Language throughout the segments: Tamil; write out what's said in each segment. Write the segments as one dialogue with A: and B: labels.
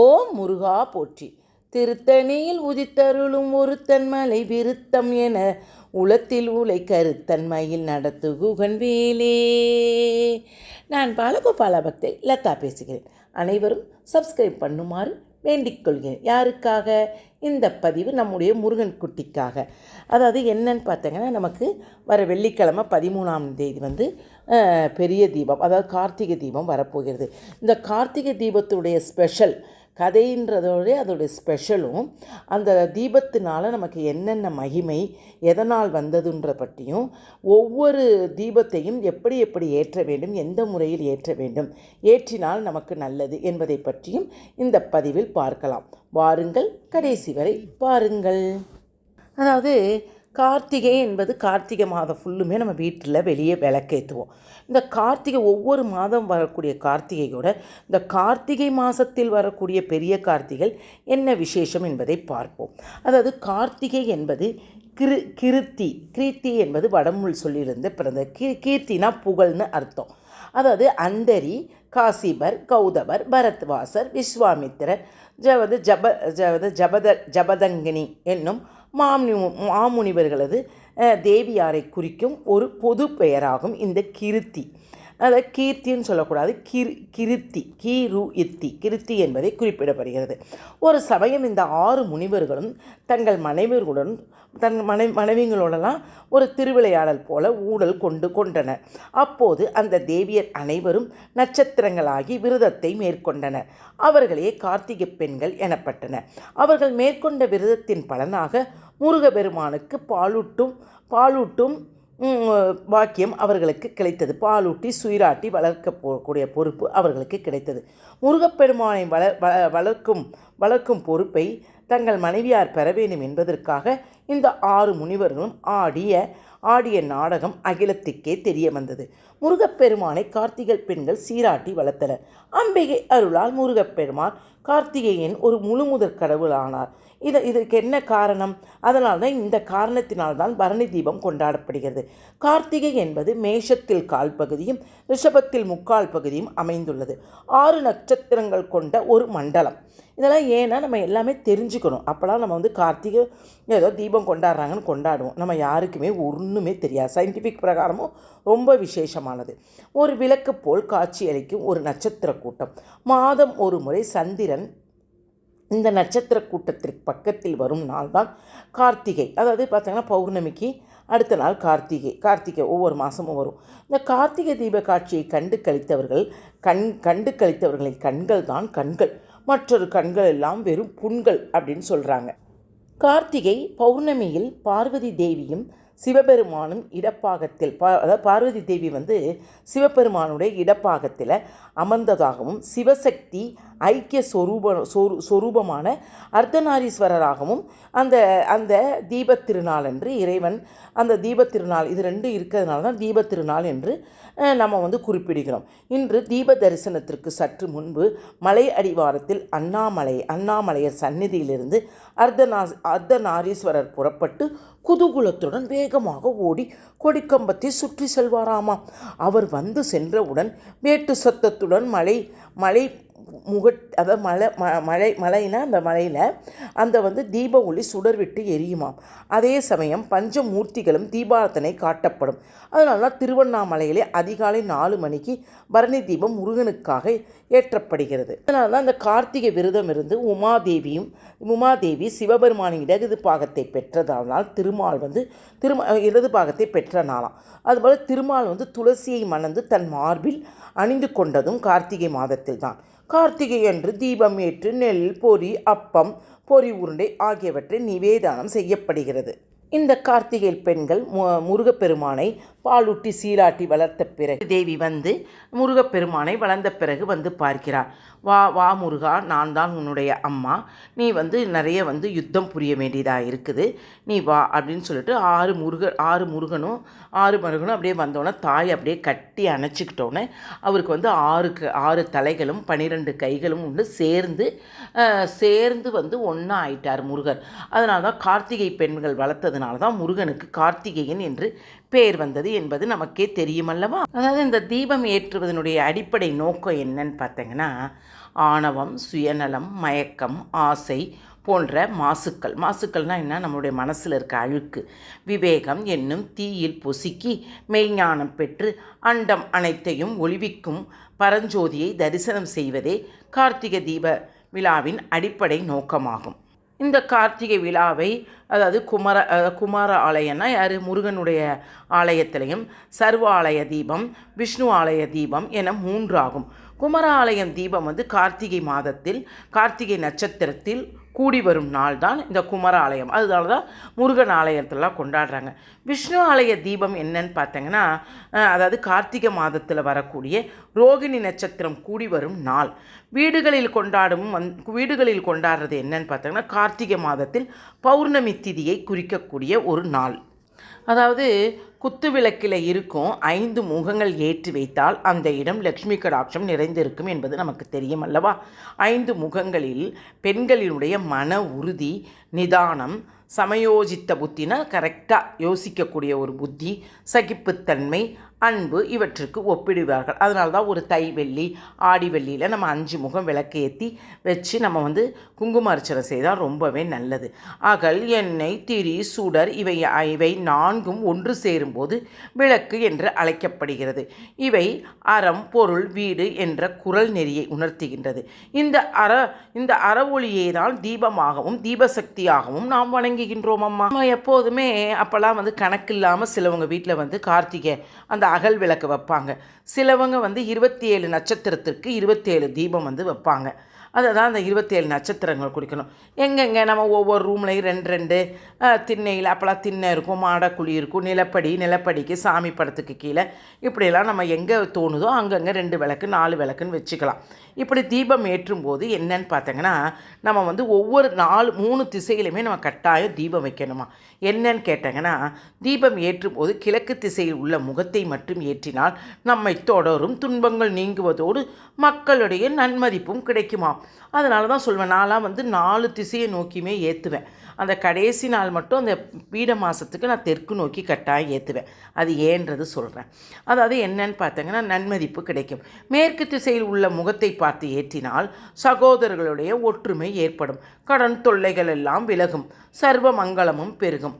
A: ஓம் முருகா போற்றி. திருத்தணியில் உதித்தருளும் ஒருத்தன் மலை விருத்தம் என உளத்தில் உலை கருத்தன்மையில் நடத்து குகன் வேலே. நான் பாலகோபால பக்தை லதா பேசுகிறேன். அனைவரும் சப்ஸ்கிரைப் பண்ணுமாறு வேண்டிக் கொள்கிறேன் யாருக்காக? இந்த பதிவு நம்முடைய முருகன் குட்டிக்காக. அதாவது என்னன்னு பார்த்தீங்கன்னா நமக்கு வர வெள்ளிக்கிழமை பதிமூணாம் தேதி வந்து பெரிய தீபம் அதாவது கார்த்திகை தீபம் வரப்போகிறது. இந்த கார்த்திகை தீபத்துடைய ஸ்பெஷல் கதைன்றதோட அதோடைய ஸ்பெஷலும் அந்த தீபத்தினால் நமக்கு என்னென்ன மகிமை எதனால் வந்ததுன்ற பற்றியும் ஒவ்வொரு தீபத்தையும் எப்படி எப்படி ஏற்ற வேண்டும் எந்த முறையில் ஏற்ற வேண்டும் ஏற்றினால் நமக்கு நல்லது என்பதை பற்றியும் இந்த பதிவில் பார்க்கலாம். வாருங்கள் கடைசி வரை பாருங்கள் அதாவது கார்த்திகை என்பது கார்த்திகை மாதம் ஃபுல்லுமே நம்ம வீட்டில் வெளியே விளக்கேற்றுவோம் இந்த கார்த்திகை ஒவ்வொரு மாதம் வரக்கூடிய கார்த்திகையோட இந்த கார்த்திகை மாதத்தில் வரக்கூடிய பெரிய கார்த்திகள் என்ன விசேஷம் என்பதை பார்ப்போம். அதாவது கார்த்திகை என்பது கிரு கிருத்தி கிருத்தி என்பது வடமொழி சொல்லியிருந்து பிறந்த கீ கீர்த்தினா புகழ்னு அர்த்தம். அதாவது அந்தரி காசிபர் கௌதபர் பரத்வாசர் விஸ்வாமித்திரர் ஜவது ஜப ஜவது ஜபத ஜபதங்கினி என்னும் மாமுனி மாமுனிவர்களது தேவியாரை குறிக்கும் ஒரு பொது பெயராகும் இந்த கிருத்தி. அதை கீர்த்தின்னு சொல்லக்கூடாது கிர் கிருத்தி கீரு இத்தி. கிருத்தி என்பதை குறிப்பிடப்படுகிறது. ஒரு சமயம் இந்த ஆறு முனிவர்களும் தங்கள் மனைவியர்களுடன் தன் மனை மனைவிகளோடலாம் ஒரு திருவிளையாடல் போல ஊடல் கொண்டு கொண்டனர். அப்போது அந்த தேவியர் அனைவரும் நட்சத்திரங்களாகி விரதத்தை மேற்கொண்டனர். அவர்களே கார்த்திகை பெண்கள் எனப்பட்டனர். அவர்கள் மேற்கொண்ட விரதத்தின் பலனாக முருகபெருமானுக்கு பாலூட்டும் பாலூட்டும் வாக்கியம் பாக்கியம் அவர்களுக்கு கிடைத்தது. பாலூட்டி சுயிராட்டி வளர்க்க போகக்கூடிய பொறுப்பு அவர்களுக்கு கிடைத்தது. முருகப்பெருமானை வள வள- வளர்க்கும் வளர்க்கும் பொறுப்பை தங்கள் மனைவியார் பெற வேண்டும் என்பதற்காக இந்த ஆறு முனிவர்களும் ஆடிய ஆடிய நாடகம் அகிலத்துக்கே தெரிய வந்தது முருகப்பெருமானை கார்த்திகை பெண்கள் சீராட்டி வளர்த்தனர். அம்பிகை அருளால் முருகப்பெருமான் கார்த்திகேயன் ஒரு முழுமுதற் கடவுளானார். இது இதற்கு என்ன காரணம்? அதனால் தான் இந்த காரணத்தினால்தான் பரணி தீபம் கொண்டாடப்படுகிறது. கார்த்திகை என்பது மேஷத்தில் கால் பகுதியும் ரிஷபத்தில் முக்கால் பகுதியும் அமைந்துள்ளது. ஆறு நட்சத்திரங்கள் கொண்ட ஒரு மண்டலம். இதெல்லாம் ஏன்னா நம்ம எல்லாமே தெரிஞ்சுக்கணும். அப்போலாம் நம்ம வந்து கார்த்திகை ஏதோ தீபம் கொண்டாடுறாங்கன்னு கொண்டாடுவோம். நம்ம யாருக்குமே ஒன்றுமே தெரியாது. சயின்டிஃபிக் பிரகாரமும் ரொம்ப விசேஷமானது. ஒரு விளக்கு போல் காட்சியளிக்கும் ஒரு நட்சத்திர கூட்டம். மாதம் ஒரு முறை சந்திரன் இந்த நட்சத்திர கூட்டத்திற்கு பக்கத்தில் வரும் நாள் தான் கார்த்திகை. அதாவது பார்த்தீங்கன்னா பௌர்ணமிக்கு அடுத்த நாள் கார்த்திகை. கார்த்திகை ஒவ்வொரு மாதமும் வரும். இந்த கார்த்திகை தீப காட்சியை கண்டு கழித்தவர்கள் கண் கண்டு கழித்தவர்களின் கண்கள் தான் கண்கள். மற்றொரு கண்கள் எல்லாம் வெறும் புண்கள் அப்படின்னு சொல்கிறாங்க கார்த்திகை பௌர்ணமியில் பார்வதி தேவியும் சிவபெருமானும் இடப்பாகத்தில் பா அதாவது பார்வதி தேவி வந்து சிவபெருமானுடைய இடப்பாகத்தில் அமர்ந்ததாகவும் சிவசக்தி ஐக்கிய சொரூப சொரு சொரூபமான அர்த்தநாரீஸ்வரராகவும் அந்த அந்த தீபத் திருநாள் என்று இறைவன் அந்த தீபத் திருநாள் இது ரெண்டு இருக்கிறதுனால தான் தீபத் திருநாள் என்று நம்ம வந்து குறிப்பிடுகிறோம். இன்று தீப தரிசனத்திற்கு சற்று முன்பு மலை அடிவாரத்தில் அண்ணாமலை அண்ணாமலையர் சந்நிதியிலிருந்து அர்த்தநா அர்த்தநாரீஸ்வரர் புறப்பட்டு குதூகுலத்துடன் வேகமாக ஓடி கொடிக்கம்பத்தை சுற்றி செல்வாராமாம். அவர் வந்து சென்றவுடன் வேட்டு சத்தத்துடன் மலை மலை முகட் அதாவது மலை ம மழை மலைனா அந்த மலையில் அந்த வந்து தீப ஒளி சுடர் விட்டு எரியுமாம். அதே சமயம் பஞ்சமூர்த்திகளும் தீபாரத்தனை காட்டப்படும். அதனால தான் திருவண்ணாமலையிலே அதிகாலை நாலு மணிக்கு பரணி தீபம் முருகனுக்காக ஏற்றப்படுகிறது. அதனால தான் அந்த கார்த்திகை விரதம் இருந்து உமாதேவியும் உமாதேவி சிவபெருமானின் இடது பாகத்தை பெற்றதானால் திருமால் வந்து திருமா இடது பாகத்தை பெற்ற நாளாம் அதுபோல் திருமால் வந்து துளசியை மணந்து தன் மார்பில் அணிந்து கொண்டதும் கார்த்திகை மாதத்தில் தான் கார்த்திகை அன்று தீபம் ஏற்று நெல் பொரி அப்பம் பொரி உருண்டை ஆகியவற்றை நிவேதானம் செய்யப்படுகிறது. இந்த கார்த்திகை பெண்கள் மு முருகப்பெருமானை பாலூட்டி சீலாட்டி வளர்த்த பிறகு தேவி வந்து முருகப்பெருமானை வளர்ந்த பிறகு வந்து பார்க்கிறார். வா வா முருகா நான் தான் உன்னுடைய அம்மா. நீ வந்து நிறைய வந்து யுத்தம் புரிய வேண்டியதாக இருக்குது. நீ வா அப்படின்னு சொல்லிட்டு ஆறு முருக ஆறு முருகனும் ஆறு மருகனும் அப்படியே வந்தோடனே தாய் அப்படியே கட்டி அணைச்சிக்கிட்டோன்னே அவருக்கு வந்து ஆறு ஆறு தலைகளும் பன்னிரெண்டு கைகளும் உண்டு சேர்ந்து சேர்ந்து வந்து ஒன்றா ஆயிட்டார் முருகர். அதனால தான் கார்த்திகை பெண்கள் வளர்த்ததுனால தான் முருகனுக்கு கார்த்திகேயன் என்று பெயர் வந்தது என்பது நமக்கே தெரியுமல்லவா? அதாவது இந்த தீபம் ஏற்றுவதனுடைய அடிப்படை நோக்கம் என்னன்னு பார்த்தீங்கன்னா ஆணவம் சுயநலம் மயக்கம் ஆசை போன்ற மாசுக்கள். மாசுக்கள்னால் என்ன? நம்மளுடைய மனசில் இருக்க அழுக்கு. விவேகம் என்னும் தீயில் பொசுக்கி மெய்ஞானம் பெற்று அண்டம் அனைத்தையும் ஒளிவிக்கும் பரஞ்சோதியை தரிசனம் செய்வதே கார்த்திகை தீப விழாவின் அடிப்படை நோக்கமாகும். இந்த கார்த்திகை விழாவை அதாவது குமர குமார ஆலயம்னா யார்? முருகனுடைய ஆலயத்திலையும் சர்வ ஆலய தீபம் விஷ்ணு ஆலய தீபம் என மூன்று ஆகும் குமர ஆலயம் தீபம் வந்து கார்த்திகை மாதத்தில் கார்த்திகை நட்சத்திரத்தில் கூடி வரும் நாள் தான் இந்த குமர ஆலயம். அதனால தான் முருகன் ஆலயத்திலலாம் கொண்டாடுறாங்க. விஷ்ணு ஆலய தீபம் என்னன்னு பார்த்தீங்கன்னா அதாவது கார்த்திகை மாதத்தில் வரக்கூடிய ரோகிணி நட்சத்திரம் கூடி வரும் நாள். வீடுகளில் கொண்டாடும் வந் வீடுகளில் கொண்டாடுறது என்னன்னு பார்த்தீங்கன்னா கார்த்திகை மாதத்தில் பௌர்ணமி திதியை குறிக்கக்கூடிய ஒரு நாள். அதாவது குத்து விளக்கில் இருக்கும் ஐந்து முகங்கள் ஏற்றி வைத்தால் அந்த இடம் லக்ஷ்மி கடாட்சம் நிறைந்திருக்கும் என்பது நமக்கு தெரியும் அல்லவா? ஐந்து முகங்களில் பெண்களினுடைய மன உறுதி நிதானம் சமயோஜித்த புத்தினா கரெக்டாக யோசிக்கக்கூடிய ஒரு புத்தி சகிப்புத்தன்மை அன்பு இவற்றுக்கு ஒப்பிடுவார்கள். அதனால தான் ஒரு தை வெள்ளி ஆடி வெள்ளியில் நம்ம அஞ்சு முகம் விளக்கு ஏற்றி வச்சு நம்ம வந்து குங்கும அர்ச்சனை செய்தால் ரொம்பவே நல்லது. அகல் எண்ணெய் திரி சுடர் இவை இவை நான்கும் ஒன்று சேரும்போது விளக்கு என்று அழைக்கப்படுகிறது. இவை அறம் பொருள் வீடு என்ற குரல் நெறியை உணர்த்துகின்றது. இந்த அற இந்த அற ஒளியை தான் தீபமாகவும் தீபசக்தியாகவும் நாம் வணங்குகின்றோம் அம்மா. எப்போதுமே அப்போல்லாம் வந்து கணக்கில்லாமல் சிலவங்க வீட்டில் வந்து கார்த்திகை அந்த அகல் விளக்கு வைப்பாங்க. சிலவங்க வந்து இருபத்தி ஏழு நட்சத்திரத்திற்கு இருபத்தேழு தீபம் வந்து வைப்பாங்க. அதை தான் அந்த இருபத்தேழு நட்சத்திரங்கள் குறிக்கணும். எங்கெங்கே நம்ம ஒவ்வொரு ரூம்லையும் ரெண்டு ரெண்டு திண்ணையில் அப்போல்லாம் திண்ணை இருக்கும் மாடக்குழி இருக்கும் நிலப்படி நிலப்படிக்கு சாமி படத்துக்கு கீழே. இப்படியெல்லாம் நம்ம எங்கே தோணுதோ அங்கங்கே ரெண்டு விளக்கு நாலு விளக்குன்னு வச்சுக்கலாம். இப்படி தீபம் ஏற்றும் போது என்னன்னு பார்த்தீங்கன்னா நம்ம வந்து ஒவ்வொரு நாலு மூணு திசையிலுமே நம்ம கட்டாயம் தீபம் வைக்கணுமா? என்னன்னு கேட்டாங்கன்னா தீபம் ஏற்றும் போது கிழக்கு திசையில் உள்ள முகத்தை மட்டும் ஏற்றினால் நம்மை தொடரும் துன்பங்கள் நீங்குவதோடு மக்களுடைய நன்மதிப்பும் கிடைக்குமா அதனால தான் சொல்வேன் நான்லாம் வந்து நாலு திசையை நோக்கியுமே ஏற்றுவேன் அந்த கடைசி நாள் மட்டும் அந்த பீட மாதத்துக்கு நான் தெற்கு நோக்கி கட்டாயம் ஏற்றுவேன் அது ஏன்றது சொல்கிறேன் அதாவது என்னன்னு பார்த்தீங்கன்னா நன்மதிப்பு கிடைக்கும். மேற்கு திசையில் உள்ள முகத்தை பார்த்து ஏற்றினால் சகோதரர்களுடைய ஒற்றுமை ஏற்படும். கடன் தொல்லைகள் எல்லாம் விலகும். சர்வ மங்களமும் பெருகும்.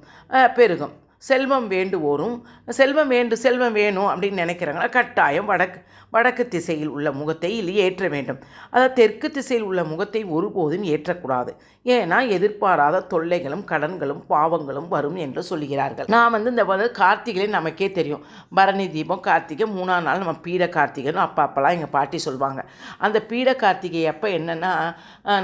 A: பெருகும். செல்வம் வேண்டுவோரும் செல்வம் வேண்டு செல்வம் வேணும் அப்படின்னு நினைக்கிறாங்களா கட்டாயம் வடக்கு வடக்கு திசையில் உள்ள முகத்தை ஏற்ற வேண்டும். அதாவது தெற்கு திசையில் உள்ள முகத்தை ஒருபோதும் ஏற்றக்கூடாது. ஏன்னா எதிர்பாராத தொல்லைகளும் கடன்களும் பாவங்களும் வரும் என்று சொல்கிறார்கள் நான் வந்து இந்த வந்து கார்த்திகை நமக்கே தெரியும். பரணி தீபம் கார்த்திகை மூணாம் நாள் நம்ம பீட கார்த்திகைன்னு அப்பா அப்போல்லாம் எங்கள் பாட்டி சொல்லுவாங்க. அந்த பீட கார்த்திகை அப்போ என்னென்னா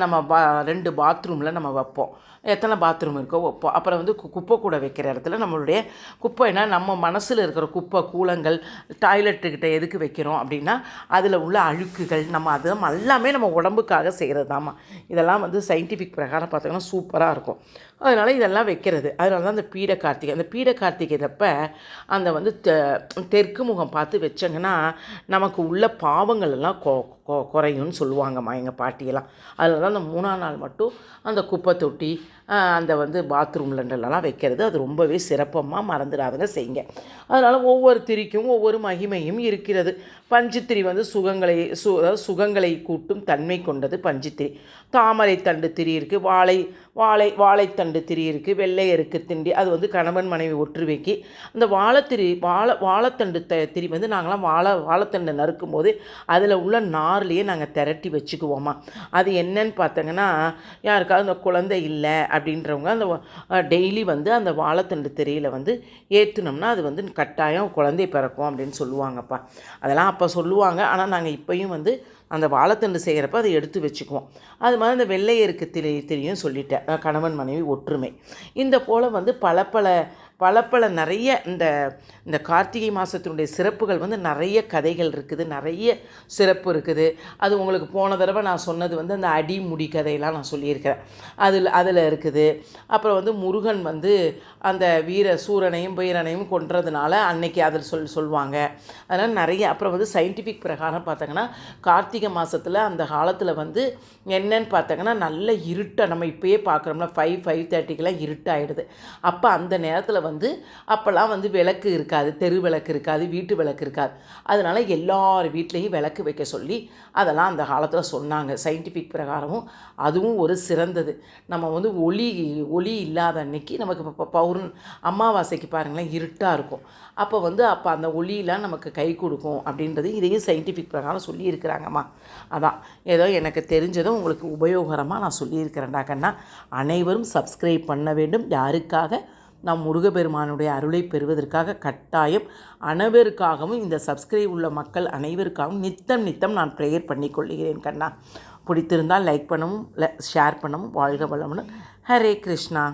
A: நம்ம பா ரெண்டு பாத்ரூமில் நம்ம வைப்போம். எத்தனை பாத்ரூம் இருக்கோ வைப்போம் அப்புறம் வந்து குப்பை கூட வைக்கிற இடத்துல நம்மளுடைய குப்பைனா நம்ம மனசில் இருக்கிற குப்பை கூலங்கள் டாய்லெட்டுக்கிட்ட எதுக்கு வைக்கிறோம் அப்படின்னா அதில் உள்ள அழுக்குகள் நம்ம அது எல்லாமே நம்ம உடம்புக்காக செய்கிறது தாம்மா இதெல்லாம் வந்து சயின்டிஃபிக் பிரகாரம் பார்த்தீங்கன்னா சூப்பராக இருக்கும். அதனால் இதெல்லாம் வைக்கிறது. அதனால தான் அந்த பீட கார்த்திகை. அந்த பீட கார்த்திகைதப்ப அந்த வந்து தெ- தெற்கு முகம் பார்த்து வச்சங்கன்னா நமக்கு உள்ள பாவங்கள் எல்லாம் குறையும்னு சொல்லுவாங்கம்மா எங்கள் பாட்டியெல்லாம். அதில் தான் அந்த மூணாம் நாள் மட்டும் அந்த குப்பை தொட்டி அந்த வந்து பாத்ரூம்லண்டெல்லாம் வைக்கிறது. அது ரொம்பவே சிறப்பமாக மறந்துடாதுங்க செய்யுங்க. அதனால் ஒவ்வொரு திரிக்கும் ஒவ்வொரு மகிமையும் இருக்கிறது. பஞ்சுத்திரி வந்து சுகங்களை சு அதாவது சுகங்களை கூட்டும் தன்மை கொண்டது பஞ்சுத்திரி. தாமரை தண்டு திரி இருக்குது வாழை வாழை வாழைத்தண்டு திரி இருக்குது வெள்ளை எருக்கு திண்டி அது வந்து கணவன் மனைவி ஒற்றுவைக்கு அந்த வாழைத்திரி வாழை வாழைத்தண்டு த திரி வந்து நாங்களாம் வாழை வாழைத்தண்டு நறுக்கும் போது அதில் உள்ள நார்லேயே நாங்கள் திரட்டி வச்சுக்குவோமா அது என்னன்னு பார்த்தீங்கன்னா யாருக்காவது இந்த குழந்தை இல்லை அப்படின்றவங்க அந்த டெய்லி வந்து அந்த வாழைத்தண்டு திரியில் வந்து ஏற்றுனோம்னா அது வந்து கட்டாயம் குழந்தை பிறக்கும் அப்படின்னு சொல்லுவாங்கப்பா. அதெல்லாம் அப்போ சொல்லுவாங்க. ஆனால் நாங்கள் இப்போயும் வந்து அந்த வாழைத்தண்டு செய்கிறப்ப அதை எடுத்து வச்சுக்குவோம். அது மாதிரி அந்த வெள்ளை எருக்கு திரையும் சொல்லிட்டேன். கணவன் மனைவி ஒற்றுமை. இந்த போல் வந்து பல பல பல பல நிறைய இந்த இந்த கார்த்திகை மாதத்தினுடைய சிறப்புகள் வந்து நிறைய கதைகள் இருக்குது நிறைய சிறப்பு இருக்குது. அது உங்களுக்கு போன தடவை நான் சொன்னது வந்து அந்த அடிமுடி கதையெல்லாம் நான் சொல்லியிருக்கிறேன். அதில் அதில் இருக்குது. அப்புறம் வந்து முருகன் வந்து அந்த வீர சூரனையும் வீரனையும் கொன்றதுனால அன்னைக்கு அதில் சொல் சொல்லுவாங்க அதனால் நிறைய அப்புறம் வந்து சயின்டிஃபிக் பிரகாரம் பார்த்தாங்கன்னா கார்த்திகை மாதத்தில் அந்த காலத்தில் வந்து என்னன்னு பார்த்தாங்கன்னா நல்ல இருட்டை நம்ம இப்போயே பார்க்குறோம்னா ஃபைவ் ஃபைவ் தேர்ட்டிக்கெலாம் இருட்டாயிடுது. அப்போ அந்த நேரத்தில் வந்து அப்போல்லாம் வந்து விளக்கு இருக்காது தெரு விளக்கு இருக்காது வீட்டு விளக்கு இருக்காது. அதனால் எல்லார் வீட்லேயும் விளக்கு வைக்க சொல்லி அதெல்லாம் அந்த காலத்தில் சொன்னாங்க. சயின்டிஃபிக் பிரகாரமும் அதுவும் ஒரு சிறந்தது. நம்ம வந்து ஒளி ஒளி இல்லாத அன்னைக்கு நமக்கு இப்போ பௌர்ண அமாவாசைக்கு பாருங்களேன் இருட்டாக இருக்கும். அப்போ வந்து அப்போ அந்த ஒளியெலாம் நமக்கு கை கொடுக்கும் அப்படின்றது இதையும் சயின்டிஃபிக் பிரகாரம் சொல்லியிருக்கிறாங்கம்மா. அதான். ஏதோ எனக்கு தெரிஞ்சதும் உங்களுக்கு உபயோகரமாக நான் சொல்லியிருக்கிறேன்டா கண்ணா. அனைவரும் சப்ஸ்கிரைப் பண்ண வேண்டும். யாருக்காக நம் முருகப்பெருமானுடைய அருளை பெறுவதற்காக கட்டாயம் அனைவருக்காகவும் இந்த சப்ஸ்கிரைப் உள்ள மக்கள் அனைவருக்காகவும் நித்தம் நித்தம் நான் ப்ரேயர் பண்ணிக்கொள்கிறேன் கண்ணா. பிடித்திருந்தால் லைக் பண்ணவும் ஷேர் பண்ணவும் வாழ்க வளமுடன். ஹரே கிருஷ்ணா.